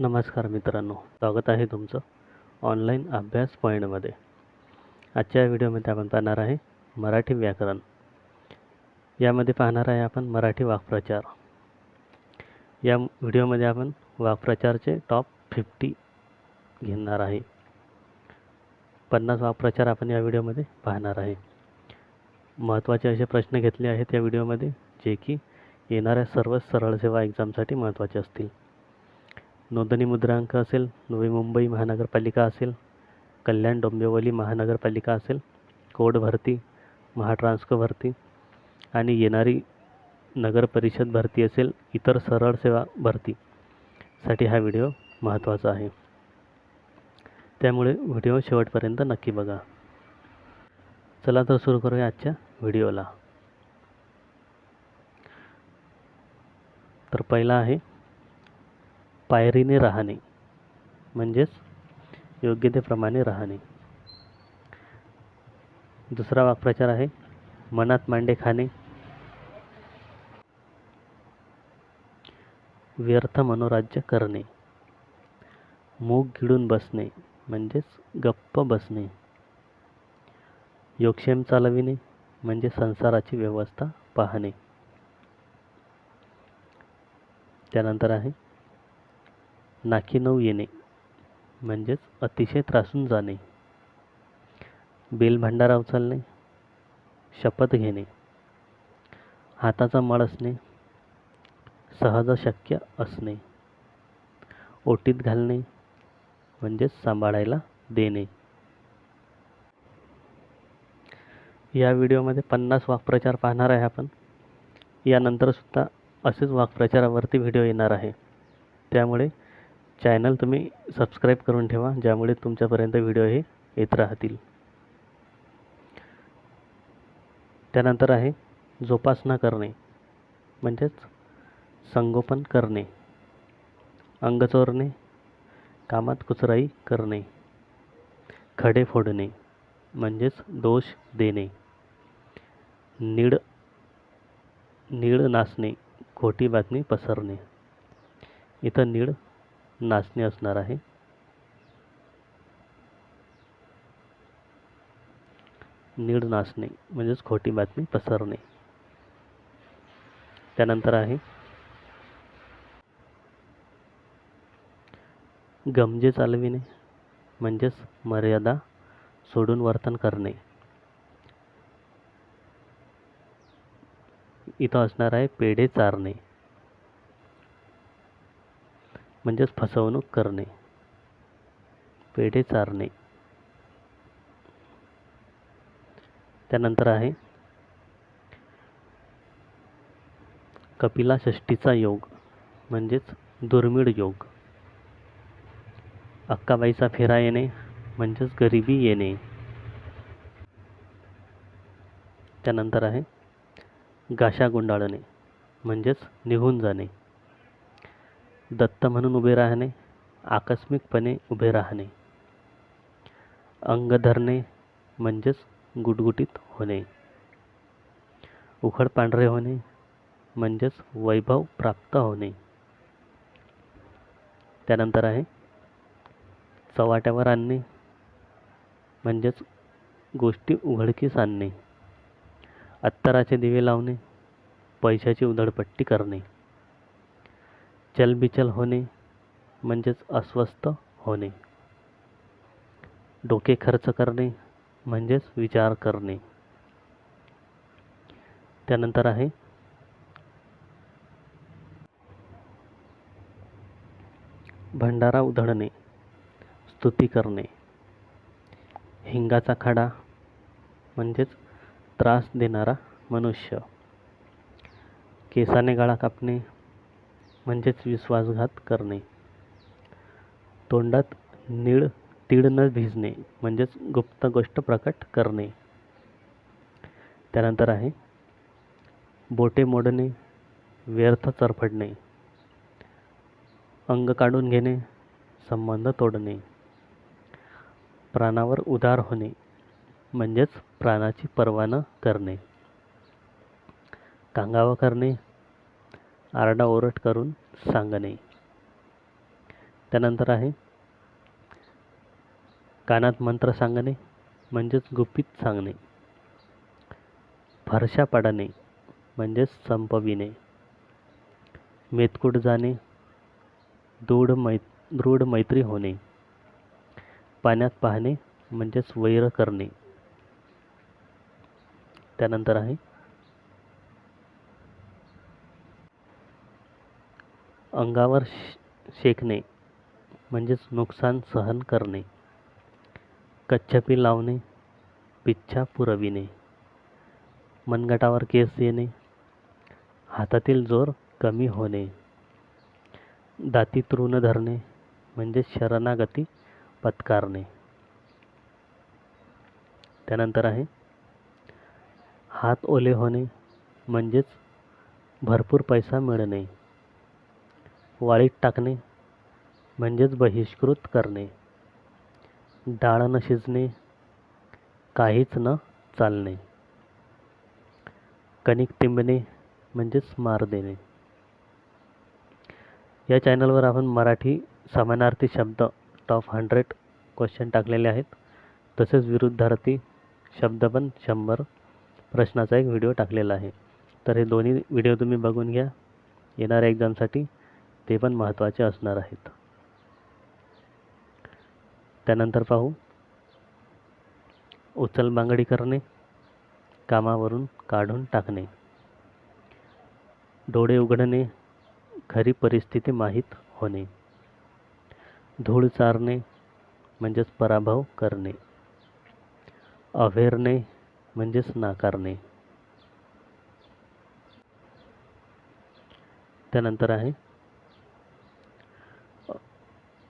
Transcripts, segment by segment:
नमस्कार मित्रांनो स्वागत आहे तुमचं ऑनलाईन अभ्यास पॉईंटमध्ये आजच्या व्हिडिओमध्ये आपण पाहणार आहे मराठी व्याकरण. यामध्ये पाहणार आहे आपण मराठी वाक्प्रचार. या व्हिडिओमध्ये आपण वाक्प्रचारचे टॉप फिफ्टी घेणार आहे. पन्नास वाक्प्रचार आपण या व्हिडिओमध्ये पाहणार आहे. महत्त्वाचे असे प्रश्न घेतले आहेत या व्हिडिओमध्ये जे की येणाऱ्या सर्व सरळ सेवा एक्झामसाठी महत्त्वाचे असतील. नोंदणी मुद्रांक असेल नवी मुंबई महानगरपालिका असेल कल्याण डोंबिवली महानगरपालिका असेल कोड भरती महाट्रान्स्को भरती आणि येणारी नगर परिषद भरती असेल इतर सरळ सेवा भरतीसाठी हा व्हिडिओ महत्त्वाचा आहे. त्यामुळे व्हिडिओ शेवटपर्यंत नक्की बघा. चला तर सुरू करूया आजच्या व्हिडिओला. तर पहिला आहे पायरीने राहणे. म्हणजेच योग्यतेप्रमाणे राहणे. दुसरा वाक्प्रचार आहे मनात मांडे खाणे. व्यर्थ मनोराज्य करणे. मूग गिळून बसणे म्हणजेच गप्प बसणे. योगक्षेम चालविणे म्हणजे संसाराची व्यवस्था पाहणे. त्यानंतर आहे नाकी नऊ येणे म्हणजेच अतिशय त्रासून जाणे. बेलभांडारा उचलणे शपथ घेणे. हाताचा मळ असणे सहज शक्य असणे. ओटीत घालणे म्हणजेच सांभाळायला देणे. या व्हिडिओमध्ये पन्नास वाक्प्रचार पाहणार आहे आपण. यानंतरसुद्धा असेच वाक्प्रचारावरती व्हिडिओ येणार आहे. त्यामुळे चॅनल तुम्ही सबस्क्राईब करून ठेवा ज्यामुळे तुमच्यापर्यंत व्हिडिओ हे येत राहतील. त्यानंतर आहे जोपासना करणे म्हणजेच संगोपन करणे अंग चोरणे कामात कुचराई करणे खडे फोडणे म्हणजेच दोष देणे नीड नीड नाचणे खोटी बातमी पसरणे. इथं नीड नाचणे असणार आहे. नीड नाचणे म्हणजेच खोटी बातमी पसरणे. त्यानंतर आहे. गमजे चालविणे म्हणजेच मर्यादा सोडून वर्तन करणे. इथं असणार आहे पेढे चारणे. म्हणजेच फसवणूक करणे पेढे चारणे. त्यानंतर आहे कपिला षष्टीचा योग म्हणजेच दुर्मिळ योग. अक्काबाईचा फेरा येणे म्हणजेच गरिबी येणे. त्यानंतर आहे गाशा गुंडाळणे म्हणजेच निघून जाणे. दत्त म्हणून उभे राहणे आकस्मिकपणे उभे राहणे. अंग धरणे म्हणजेच गुटगुटीत होणे. उखड पांढरे होणे म्हणजेच वैभव प्राप्त होणे. त्यानंतर आहे चव्हाट्यावर आणणे म्हणजेच गोष्टी उघडकीस आणणे. अत्तराचे दिवे लावणे पैशाची उधळपट्टी करणे. चलबिचल होणे म्हणजेच अस्वस्थ होणे. डोके खर्च करणे म्हणजेच विचार करणे. त्यानंतर आहे भंडारा उधळणे स्तुती करणे. हिंगाचा खडा म्हणजेच त्रास देणारा मनुष्य. केसाने गळा कापणे म्हणजेच विश्वासघात करणे. तोंडात नीळ तीळ न भिजणे म्हणजेच गुप्त गोष्ट प्रकट करणे. त्यानंतर आहे बोटे मोडणे व्यर्थ चरफडणे अंग काढून घेणे संबंध तोडणे प्राणावर उदार होणे म्हणजेच प्राणाची पर्वा न करणे कांगावा करणे आरडाओरड करून सांगणे त्यानंतर आहे कानात मंत्र सांगणे म्हणजेच गुपित सांगणे फरशा पाडणे म्हणजेच संपविणे मेतकूट जाणे दृढ मै दृढ मैत्री होणे. पाण्यात पाहणे म्हणजेच वैर करणे. त्यानंतर आहे अंगावर शेकणे म्हणजेच नुकसान सहन करणे. कच्छपी लावणे पिच्छा पुरविणे. मनगटावर केस येणे हातातील जोर कमी होणे. दाती तृण धरणे म्हणजे शरणागती पत्कारणे. त्यानंतर आहे हात ओले होणे म्हणजेच भरपूर पैसा मिळणे. वाळीत टाकणे म्हणजेच बहिष्कृत करणे. डाळ न शिजणे काहीच न चालणे. कणिक तिंबणे म्हणजेच मार देणे. या चॅनलवर आपण मराठी समानार्थी शब्द टॉप हंड्रेड क्वेश्चन टाकलेले आहेत. तसेच विरुद्धार्थी शब्द पण शंभर प्रश्नाचा एक व्हिडिओ टाकलेला आहे. तर हे दोन्ही व्हिडिओ तुम्ही बघून घ्या. येणाऱ्या एक्झामसाठी ते पण महत्त्वाचे असणार आहेत. त्यानंतर पाहू. उचलबांगडी करणे कामावरून काढून टाकणे. डोळे उघडणे खरी परिस्थिती माहीत होणे. धूळ चारणे म्हणजेच पराभव करणे. अवेरणे म्हणजेच नाकारणे. त्यानंतर आहे.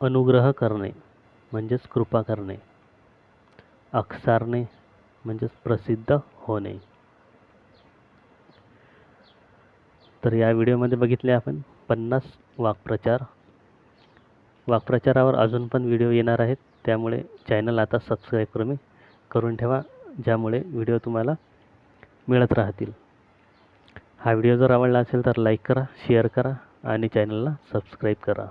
अनुग्रह करणे म्हणजेच कृपा करणे. अक्षारणे म्हणजेच प्रसिद्ध होणे. तर या व्हिडिओमध्ये बघितले आपण पन्नास वाक्प्रचार. वाक्प्रचारावर अजून पण व्हिडिओ येणार आहेत त्यामुळे चॅनल आता सबस्क्राईब करून करून ठेवा ज्यामुळे व्हिडिओ तुम्हाला मिळत राहतील. हा व्हिडिओ जर आवडला असेल तर लाईक करा शेअर करा आणि चॅनलला सबस्क्राईब करा.